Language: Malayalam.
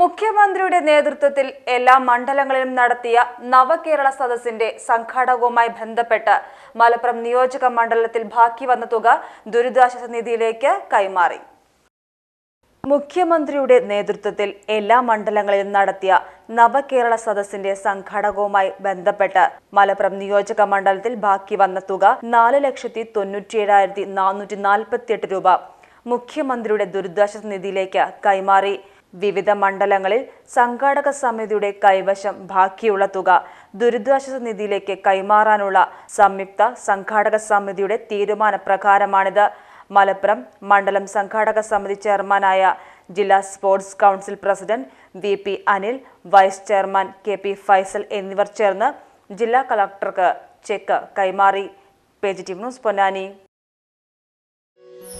മുഖ്യമന്ത്രിയുടെ നേതൃത്വത്തിൽ എല്ലാ മണ്ഡലങ്ങളിലും നടത്തിയ നവകേരള സദസ്സിന്റെ സംഘാടകവുമായി ബന്ധപ്പെട്ട് മലപ്പുറം നിയോജക മണ്ഡലത്തിൽ ബാക്കി വന്ന തുക ദുരിതാശ്വാസ നിധിയിലേക്ക് കൈമാറി. മുഖ്യമന്ത്രിയുടെ നേതൃത്വത്തിൽ എല്ലാ മണ്ഡലങ്ങളിലും നടത്തിയ നവകേരള സദസ്സിന്റെ സംഘാടകവുമായി ബന്ധപ്പെട്ട് മലപ്പുറം നിയോജക മണ്ഡലത്തിൽ ബാക്കി വന്ന തുക നാല് ലക്ഷത്തി തൊണ്ണൂറ്റിയേഴായിരത്തി നാനൂറ്റി നാൽപ്പത്തിയെട്ട് രൂപ മുഖ്യമന്ത്രിയുടെ ദുരിതാശ്വാസ നിധിയിലേക്ക് കൈമാറി. വിവിധ മണ്ഡലങ്ങളിൽ സംഘാടക സമിതിയുടെ കൈവശം ബാക്കിയുള്ള തുക ദുരിതാശ്വാസ നിധിയിലേക്ക് കൈമാറാനുള്ള സംയുക്ത സംഘാടക സമിതിയുടെ തീരുമാനപ്രകാരമാണിത് മലപ്പുറം മണ്ഡലം സംഘാടക സമിതി ചെയർമാനായ ജില്ലാ sports council president V P Anil vice chairman K P Faisal എന്നിവർ ചേർന്ന് ജില്ലാ കളക്ടർക്ക് ചെക്ക് കൈമാറി. Page news Ponnani.